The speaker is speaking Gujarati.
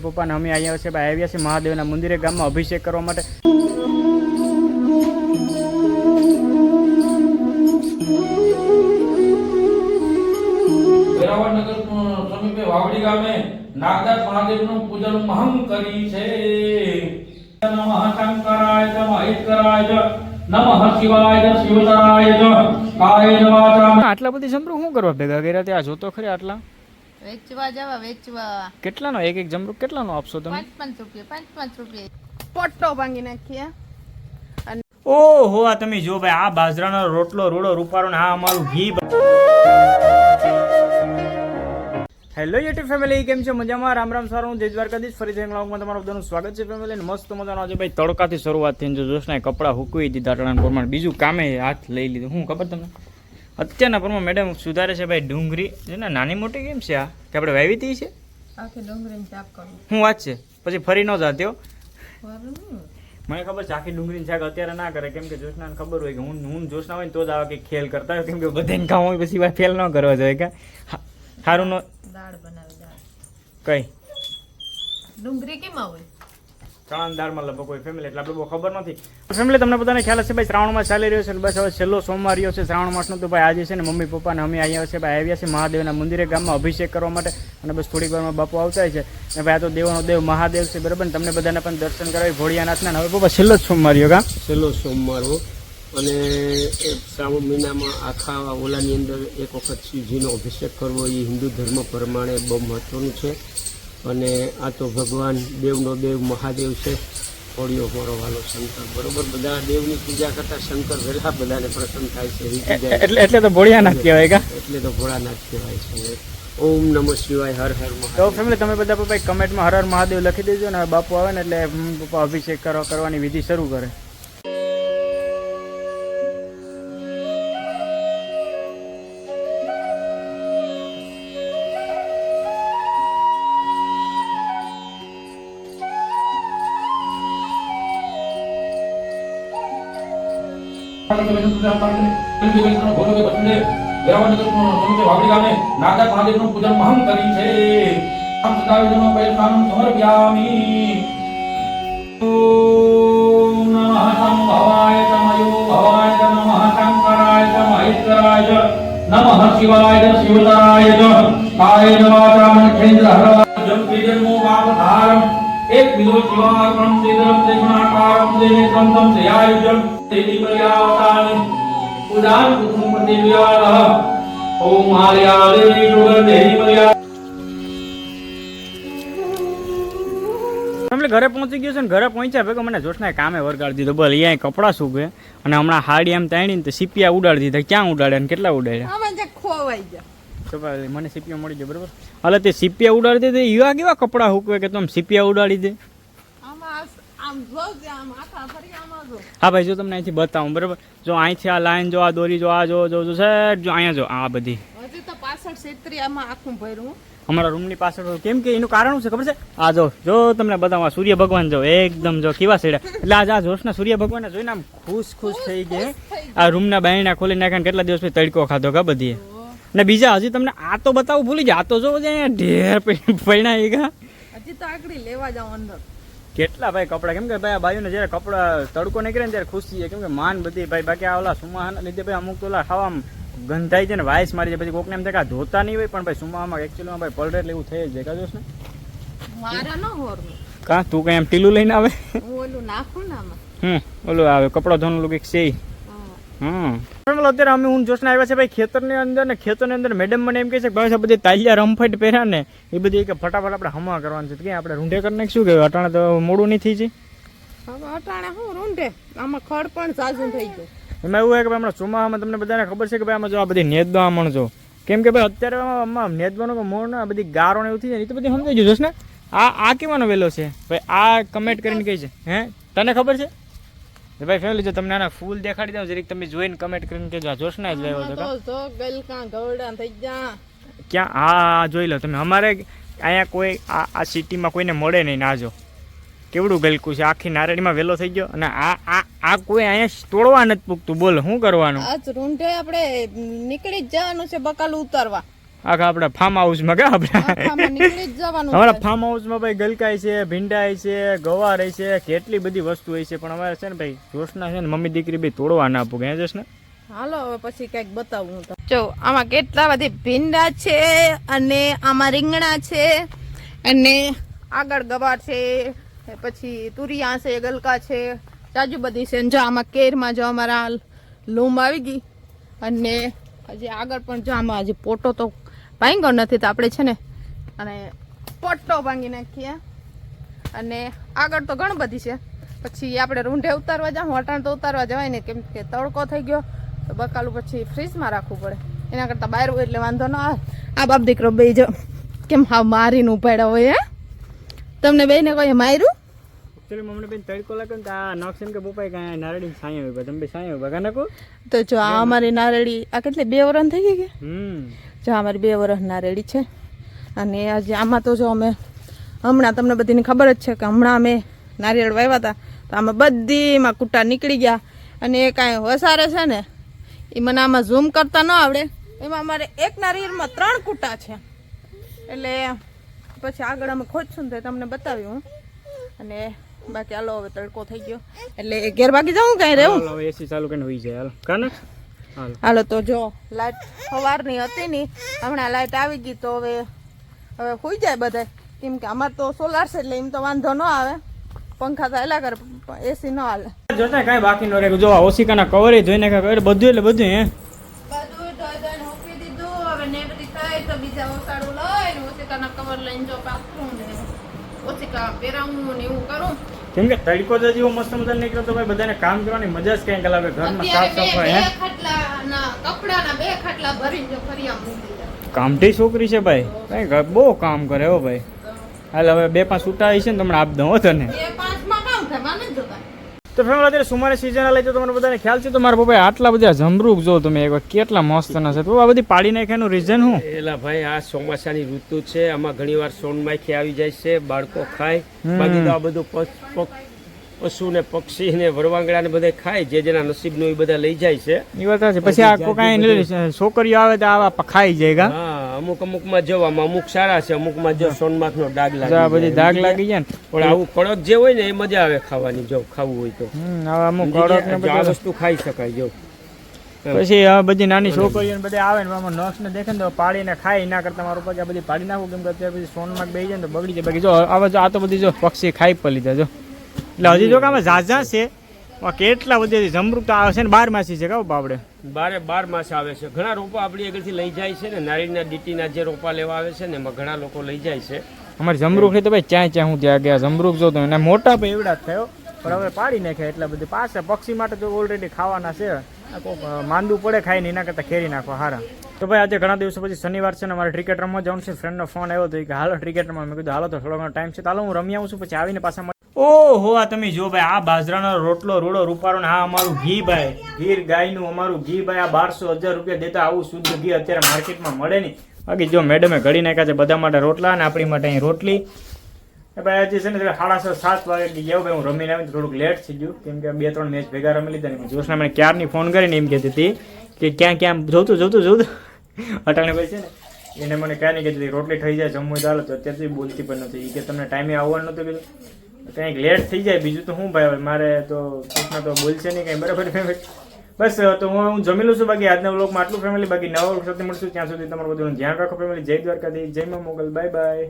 પપ્પાને અમે અહીંયા છે ભાઈ આવ્યા છે મહાદેવના મંદિરે ગામમાં અભિષેક કરવા માટે. સમીપે વાવડી ગામે નાગદાસ મહાદેવનું પૂજન મહમ કરી છે. નમઃ શંકરાય નમઃ મહેશ્વરાય નમઃ શિવાય શિવતરાય ચ વાચા આટલા બધી સંભળું શું કરવા ભેગા કર્યા ત્યાં? જોતો ખરી આટલા? વેચવા જવા વેચવા. કેટલાનો? એક એક જમરૂ કેટલાનો આપશો તમે? પાંચ પાંચ રૂપિયા પાંચ પાંચ રૂપિયા. પોટો ભાંગી નાખીએ. ઓહો આ તમે જો ભાઈ આ બાજરાનો રોટલો રૂડો રૂપારો ને આ અમારું ઘી હેલો યુટ્યુબ ફેમિલી કેમ છે? મજામાં? રામ રામ સારું. જય દ્વારકાધીશ. ફરી જય વ્લોગમાં તમારું બધાનું સ્વાગત છે ફેમિલી મસ્ત મજાનો આજે ભાઈ તડકાથી શરૂઆત થઈને જો જોશના કપડાં હુકવી દીધા ટણા પ્રમાણે. બીજું કામે હાથ લઈ લીધું. હું ખબર તમને? અત્યારના પ્રમાણે મેડમ સુધારે છે ભાઈ ડુંગળી. છે ને નાની મોટી કેમ છે આ? કે આપણે વાવી હતી છે? હું વાત છે. પછી ફરી ન જાત્યો મને ખબર છે આખી ડુંગળીની શાક અત્યારે ના કરે. કેમ કે જોશનાને ખબર હોય કે હું હું જોશના હોય ને તો જ આવે કે ખેલ કરતા હોય. કેમ કે બધાને કામ હોય પછી ફેલ ન કરવા જોઈએ કે? સારું ન દાળ બનાવે દાળ. કઈ? ડુંગળી કેમ હોય ચણાની દાળમાં લગભગ કોઈ ફેમિલી એટલે આપણે બહુ ખબર નથી. ફેમિલી તમને બધાને ખ્યાલ હશે, ભાઈ, શ્રાવણમાં ચાલી રહ્યો છે બસ, હવે છેલ્લો સોમવાર રહ્યો છે, શ્રાવણ માસનો. તો ભાઈ, આજે છે ને મમ્મી, પપ્પાને અમે અહીંયા છે, ભાઈ, આવ્યા છે મહાદેવના મંદિરે ગામમાં અભિષેક કરવા માટે. અને બસ થોડીક વારમાં બાપુ આવતા છે. અને ભાઈ, આ તો દેવનો દેવ મહાદેવ છે, બરાબર ને? તમને બધાને પણ દર્શન કરાવી ભોળિયાનાથના. હવે પપ્પા, છેલ્લો જ સોમવાર રહ્યો, કા? છેલ્લો સોમવાર અને શ્રાવણ મહિનામાં આખા ઓલાની અંદર એક વખત શિવજીનો અભિષેક કરવો, એ હિન્દુ ધર્મ પ્રમાણે બહુ મહત્વનું છે. અને આ તો ભગવાન દેવનો દેવ મહાદેવ છે. હોળીઓ મારો વાલો શંકર. બરોબર? બધા દેવની પૂજા કરતા શંકર વહેલા બધાને પ્રસન્ન થાય છે. એટલે એટલે તો ભોળિયાનાથ કહેવાય કા? એટલે તો ભોળાનાથ કહેવાય છે. ઓમ નમઃ શિવાય હર હર તો ફેમિલી તમે બધા પપ્પા કમેન્ટમાં હર હર મહાદેવ લખી દેજો ને બાપુ આવે ને એટલે પપ્પા અભિષેક કરવા કરવાની વિધિ શરૂ કરે. નાગદાસ મહાદેવનું પૂજન મહમ કરી છે. સમર્પ્યામી તમ ઉદાન કુસુમ પ્રતિવ્યાલઃ ઓમ આર્યાદેવી સુગંધેહી ફેમિલી ઘરે પહોંચી ગયો છે ને ઘરે પહોંચ્યા ભેગો મને જોશનાએ કામે વરગાડી દીધો. બોલ અહીંયા કપડાં સૂકે અને હમણાં હાડી એમ તાણીને તો સીપિયા ઉડાડી દીધા. ક્યાં ઉડાડે ને કેટલા ઉડાડ્યા? ખોવાઈ ગયા. તો મને સીપિયા મળી જાય બરોબર? હાલ તે સીપિયા ઉડાડી દે એવા કેવા કપડાં હૂકવે કે તમે સીપિયા ઉડાડી દે આમાં આ- આમ જો જે આમ આખા ફરી આમાં જો હા ભાઈ જો તમને અહીંથી બતાવું બરાબર? જો અહીંથી આ લાઈન જો આ દોરી જો આ જો જો જો સાહેબ જો અહીંયા જો આ બધી. હજી તો પાછળ સેત્રિયામાં આખું ભર્યું. અમારા રૂમની પાછળ કેમ કે એનું કારણ શું છે ખબર છે? આ જો જો તમને બતાવું સૂર્ય ભગવાન જો એકદમ જો કેવા સેડા એટલે આજે આ જોશના સૂર્ય ભગવાન જોઈને આમ ખુશ ખુશ થઈ ગયા. આ રૂમના બાયણા ખોલી નાખ્યા કેટલા દિવસ પછી તડકો ખાધો કા બધી. ને બીજા હજી તમને આ તો બતાવું ભૂલી જાય આ તો જો અહીંયા ઢેર પૈણા ગયા. હજી તો આગળ લેવા જાવ અંદર. કેટલા ભાઈ કપડા? કેમ કે ભાઈ આ બાજુને જ્યારે કપડા તડકો નીકળે ને ત્યારે ખુશી છે કેમ કે માન બધી ભાઈ બાકી આ ઓલા સુમાહાના લીધે ભાઈ અમુક તો ઓલા ખાવામાં ગંધાઈ છે ને વાયસ મારી જાય. પછી કોકને એમ થાય ધોતા નહીં હોય પણ ભાઈ સુમામાં એકચ્યુઅલીમાં ભાઈ પલડે એટલે એવું થઈ જ જાય. કાજોશ ને મારા ન હોરનું કાં? તું કઈ એમ ટીલું લઈને આવે? ઓલું નાખું ને આમાં. હમ ઓલું આવે. કપડા ધોવાનું લોકો એક છે. હમ. અત્યારે અમે હું જોશને આવ્યા છે ભાઈ ખેતરની અંદર ને ખેતરની અંદર મેડમ મને એમ કહે છે કે ભાઈ બધી તાલિયા રમફટ પહેર્યા ને એ બધી કે ફટાફટ આપણે હમા કરવાનું છે. કે આપણે રૂંઢે કરી નાખશું કે અટાણે તો મોડું નહીં થઈ જાય? હવે અટાણે હું રૂંઢે? આમાં ખડ પણ સાજું થઈ ગયું. એમાં એવું હોય કે ભાઈ હમણાં ચોમાસામાં તમને બધાને ખબર છે કે ભાઈ આમાં જો આ બધી નેદવા મણજો કેમ કે ભાઈ અત્યારે આમાં નેદવાનો કે મોર આ બધી ગારો ને એવું થઈ જાય ને એ તો બધી સમજાઈ જશે જોશ ને આ આ કેવાનો વેલો છે? ભાઈ આ કમેન્ટ કરીને કહે છે. હે? તને ખબર છે? ભાઈ ફેમિલી જો તમને આના ફૂલ દેખાડી દઉં જરીક તમે જોઈને કમેન્ટ કરીને કહેજો. આ જોશ ના જ લેવો તો તો ગલકા ગવડા થઈ જા ક્યાં? હા હા જોઈ લો તમે. અમારે અહીંયા કોઈ આ આ સિટીમાં કોઈને મળે નહીં ના જો. કેવડું ગલકું છે? આખી નારેડીમાં વેલો થઈ ગયો અને આ આ આ કોઈ અહીંયા તોડવા નથી પૂગતું. બોલ શું કરવાનું? આજ રૂંઢે આપણે નીકળી જ જવાનું છે બકાલ ઉતારવા. આખા આપણે ફાર્મ હાઉસમાં કે આપણે? અમારા ફાર્મ હાઉસમાં ભાઈ ગલકાઈ છે ભીંડાઈ છે ગવાર છે કેટલી બધી વસ્તુ હોય છે. પણ અમારે છે ને ભાઈ જોશના છે ને મમ્મી દીકરી બી તોડવા ના આપું ક્યાં જશ ને હાલો હવે પછી કંઈક બતાવું હું. જો આમાં કેટલા બધી ભીંડા છે અને આમાં રીંગણા છે અને આગળ ગવાર છે પછી તુરિયા છે ગલકા છે ચાજુ બધી છે. જો આમાં કેરમાં જો અમારા લૂમ આવી ગઈ. અને હજી આગળ પણ જો આમાં હજી પોટો તો ભાંગ્યો નથી તો આપણે છે ને અને પોટો ભાંગી નાખીએ. અને આગળ તો ઘણી બધી છે. પછી આપણે રૂંઢે ઉતારવા જાઉં અટાણ તો ઉતારવા જવાય ને કેમ કે તડકો થઈ ગયો. તો બકાલું પછી ફ્રીજમાં રાખવું પડે. એના કરતાં બહાર હોય એટલે વાંધો ન આવે. આ બાપ દીકરો બે જો કેમ હા મારીને ઉપાડ્યા હોય, હે? તમને બેને કોઈ માર્યું? એકચ્યુઅલી મમ્મી બેન તડકો લાગે ને આ નોક્સિન કે બોપાઈ કાંઈ નારડી સાંય હોય તમે સાંય હોય બગા નાખો તો જો આ અમારી નારળી આ કેટલી બે વરસ થઈ ગઈ કે? હમ. જો અમારી બે વરસ નારેડી છે. અને આજે આમાં તો જો અમે હમણાં તમને બધીને ખબર જ છે કે હમણાં અમે નારિયેળ વાવ્યા હતા તો આમાં બધીમાં કૂટા નીકળી ગયા. અને એ કાંઈ વસારે છે ને એ મને આમાં ઝૂમ કરતા ન આવડે. એમાં અમારે એક નારિયેળમાં ત્રણ કૂટા છે. એટલે પછી આગળ અમે ખોજશું ને તો તમને બતાવ્યું હું. અને બાકી હાલો હવે તડકો થઈ ગયો. એટલે ઘેર બાકી જાઉં કાંઈ રહેવું હવે એસી ચાલુ કરીને હોઈ જાય. હાલો કાને? હાલો. તો જો લાઈટ સવારની હતી ની. હમણાં લાઈટ આવી ગઈ તો હવે હવે હોઈ જાય બધા કેમ કે અમારે તો સોલાર છે એટલે એમ તો વાંધો ન આવે. પંખા તો એલા કરે એસી ન હાલે. જોતા કાંઈ બાકી ન રહે. જો ઓશિકાના કવર જોઈને કઈ બધું એટલે બધું હે? બધું ધોઈ ધોઈને મૂકી દીધું. હવે નેવરી થાય તો બીજા ઓસાડું લઈને ઓસિકાના કવર લઈને જો પાથરું ને પહેરાવું ને એવું કરું. કેમ કે તડકો જ જેવો મસ્ત મજા નીકળ્યો તો ભાઈ બધાને કામ કરવાની મજા જ અલગ હોય. ઘરમાં સાફ સફાઈ હે? કપડાના બે ખાટલા ભરીને છોકરી છે ભાઈ. કઈ ઘર બહુ કામ કરે હો ભાઈ. હાલ હવે બે પાંચ છૂટા આવી છે ને તમને આપ દઉં હો તને એ પાંચમાં કામ થાય માને જ જોતા તો ફેમિલી, અત્યારે સુમારે સિઝન લઈ તો તમને બધાને ખ્યાલ છે તો મારા પપ્પાએ આટલા બધા જમરૂક જો તમે એકવાર કેટલા મસ્તના છે તો આ બધી પાડી નાખ્યાનું રીઝન શું એલા ભાઈ, આ ચોમાસાની ઋતુ છે, આમાં ઘણીવાર સોનમાખી આવી જાય છે, બાળકો ખાય. બાકી તો આ બધું પશ- ને પક્ષી ને વરવાંગડા ને બધા ખાય જે જેના નસીબનું એ બધા લઈ જાય છે. એ વાત છે પછી આ કોઈ છોકરીઓ આવે તો આવા ખાઈ જાય હા અમુક અમુકમાં જો અમુક સારા છે અમુકમાં જો સોનમાખ નો ડાઘ લાગે બધી દાગ લાગી જાય ને. પણ આવું કડક જે હોય ને એ મજા આવે ખાવાની જો ખાવું હોય તો. અમુક કડક? આ વસ્તુ ખાઈ શકાય જો. પછી આ બધી નાની છોકરીઓ ને બધા આવે ને આમાં નસ ને દેખે ને તો પાડીને ખાય એના કરતા મારું પછી આ બધી પાડી નાખું કેમ કે અત્યારે પછી સોનમાર્ગ બેસી જાય ને તો બગડી જાય. બાકી જો આવા જો આ તો બધી જો પક્ષી ખાઈ પડી લીધા જો. એટલે હજી જો કે આમાં ઝાઝા છે. કેટલા બધી જમરૂક તો આવે છે ને બાર માસી છે કહો બાપડે? બારે બાર માસ આવે છે. ઘણા રોપા આપણી આગળથી લઈ જાય છે ને. નારીના ડીટીના જે રોપા લેવા આવે છે ને એમાં ઘણા લોકો લઈ જાય છે. અમારે જમરૂખ તો ભાઈ ક્યાં ક્યાં હું ત્યાં ગયા જમરૂખ જો તો એને મોટા ભાઈ એવડા થયો. પણ હવે પાડી નાખ્યા એટલા બધી. પાસે પક્ષી માટે તો ઓલરેડી ખાવાના છે. માંદું પડે ખાઈને એના કરતાં ખેરી નાખો હારા. તો ભાઈ આજે ઘણા દિવસો પછી શનિવાર છે ને મારે ક્રિકેટ રમવા જવાનું છે. ફ્રેન્ડનો ફોન આવ્યો હતો કે હાલો ક્રિકેટ રમવા. મેં કીધું હાલો તો થોડો ઘણો ટાઈમ છે. તો હાલો હું રમી આવું છું. પછી આવીને પાછા ઓહો, આ તમે જો ભાઈ, આ બાજરાનો રોટલો, રોડો રૂપારો ને આ અમારું ઘી ભાઈ. ગીર ગાયનું અમારું ઘી ભાઈ, આ બારસો હજાર રૂપિયા દેતા આવું શુદ્ધ ઘી અત્યારે માર્કેટમાં મળે નહીં. બાકી જો મેડમે ઘડી નાખ્યા છે બધા માટે રોટલા અને આપણી માટે અહીં રોટલી. ભાઈ, આજે છે ને સાડાસો સાડા સાત વાગે ગયો ભાઈ, હું રમીને આવીને થોડુંક લેટ થઈ ગયું. કેમ કે બે ત્રણ મેચ ભેગા રમી લીધા ને જોશના મને ક્યારની ફોન કરીને એમ કહેતી હતી કે ક્યાં ક્યાં, જોતું જોતું જોતું. અટાણે ભાઈ છે ને, એને મને ક્યાં નહીં કહેતી રોટલી થઈ જાય જમવું ચાલો તો અત્યારથી બોલતી પણ નથી. કે તમને ટાઈમે આવવાનું નહોતું કીધું. કંઈક લેટ થઈ જાય, બીજું તો શું ભાઈ મારે તો કૃષ્ણ તો બોલશે નહીં કંઈ, બરાબર? બસ, તો હું હું જમી લઉં છું બાકી આજના વ્લોગમાં આટલું ફેમિલી બાકી નવા સાથે મળશું. ત્યાં સુધી તમારું બધું ધ્યાન રાખો ફેમિલી જય દ્વારકાથી જય મોગલ. Bye bye